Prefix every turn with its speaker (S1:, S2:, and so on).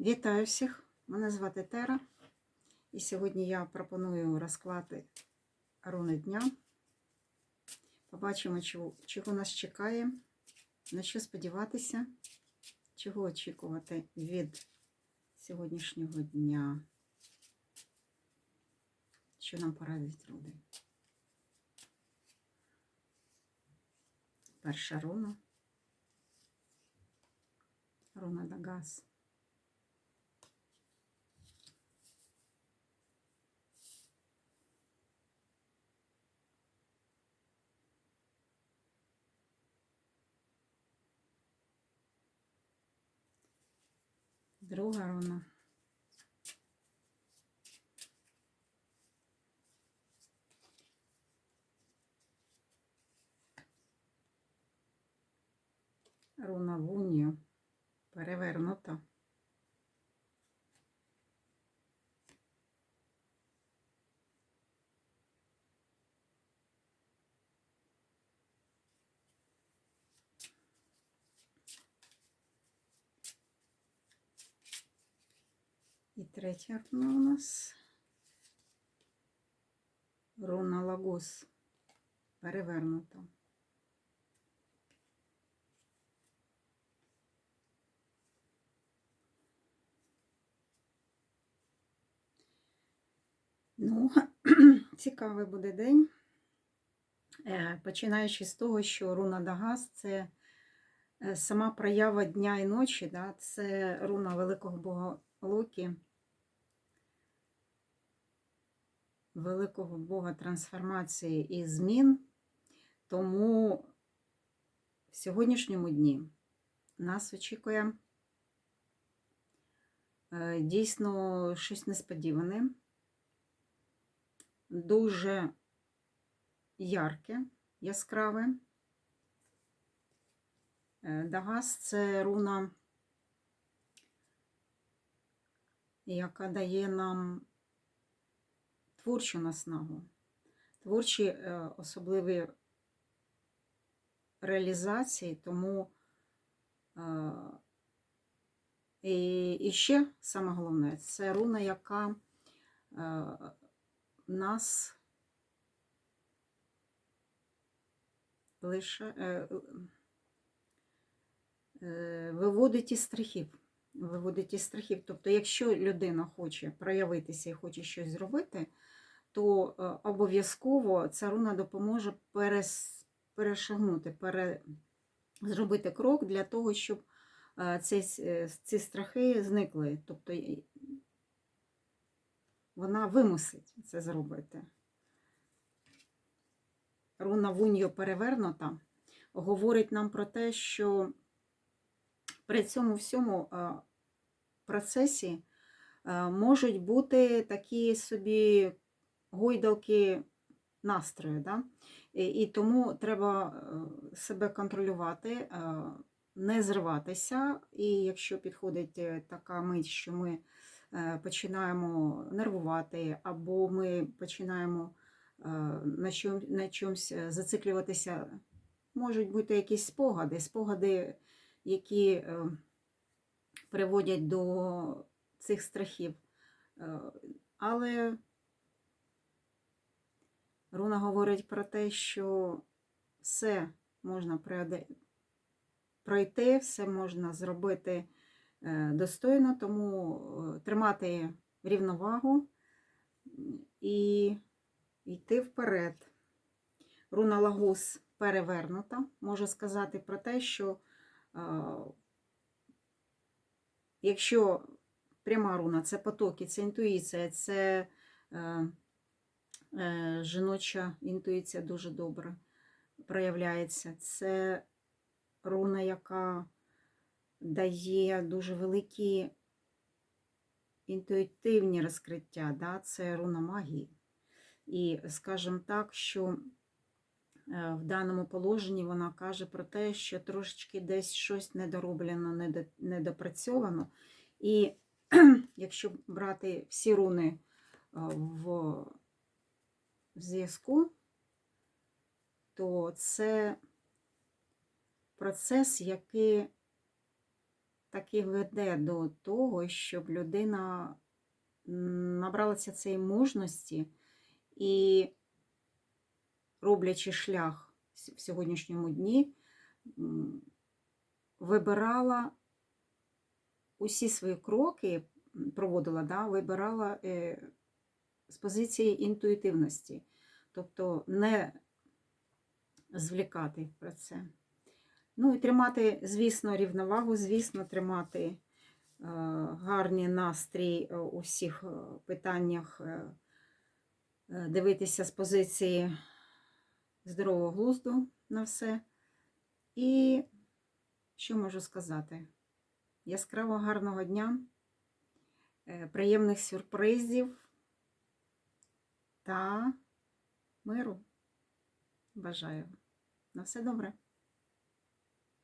S1: Вітаю всіх! Мене звати Тера, і сьогодні я пропоную розклати руни дня. Побачимо, чого, нас чекає, на що сподіватися, чого очікувати від сьогоднішнього дня, що нам порадить люди. Перша руна. Руна Дагас. Друга руна. Руна Вунію перевернута. І третя руна у нас руна Лагос перевернута. Ну, цікавий буде день. Е, Починаючи з того, що руна Дагас це е, сама проява дня і ночі, да? це руна великого бога Локі, великого бога трансформації і змін. Тому в сьогоднішньому дні нас очікує е, дійсно щось несподіване дуже ярке, яскраве. Е, Дагас це руна, яка дає нам творчу наснагу, творчі е, особливі реалізації, тому е, і, і ще саме головне, це руна, яка нас лише е, е, виводить із страхів. Виводить із страхів. Тобто, якщо людина хоче проявитися і хоче щось зробити, то е, обов'язково ця руна допоможе перес, перешагнути, пере, зробити крок для того, щоб е, ці, ці страхи зникли. Тобто вона вимусить це зробити. Руна Вуньо перевернута, говорить нам про те, що при цьому всьому процесі можуть бути такі собі гойдалки настрою. Да? І тому треба е, себе контролювати, не зриватися. І якщо підходить е, така мить, що ми Е, починаємо нервувати, або ми починаємо е, на, чом, на чомусь е, зациклюватися. Можуть бути якісь спогади, спогади, які приводять до цих страхів. Але Руна говорить про те, що все можна пройти, все можна зробити Е, достойно, тому е, тримати рівновагу і йти вперед. Руна Лагус перевернута, може сказати про те, що е, якщо пряма руна це потоки, це інтуїція, це жіноча інтуїція дуже добре проявляється. Це руна, яка дає дуже великі інтуїтивні розкриття, да? це руна магії. І скажімо так, що е, в даному положенні вона каже про те, що трошечки десь щось недороблено, недопрацьовано. І якщо брати всі руни е, в зв'язку, то це процес, який таки веде до того, щоб людина набралася цієї мужності і, роблячи шлях в сьогоднішньому дні, вибирала усі свої кроки, проводила, да, вибирала е, з позиції інтуїтивності, тобто не звлікати про це. Ну і тримати, звісно, рівновагу, звісно, тримати е, гарний настрій е, у всіх е, питаннях, дивитися з позиції здорового глузду на все. І що можу сказати? Яскраво гарного дня, приємних сюрпризів та миру. Бажаю. На все добре.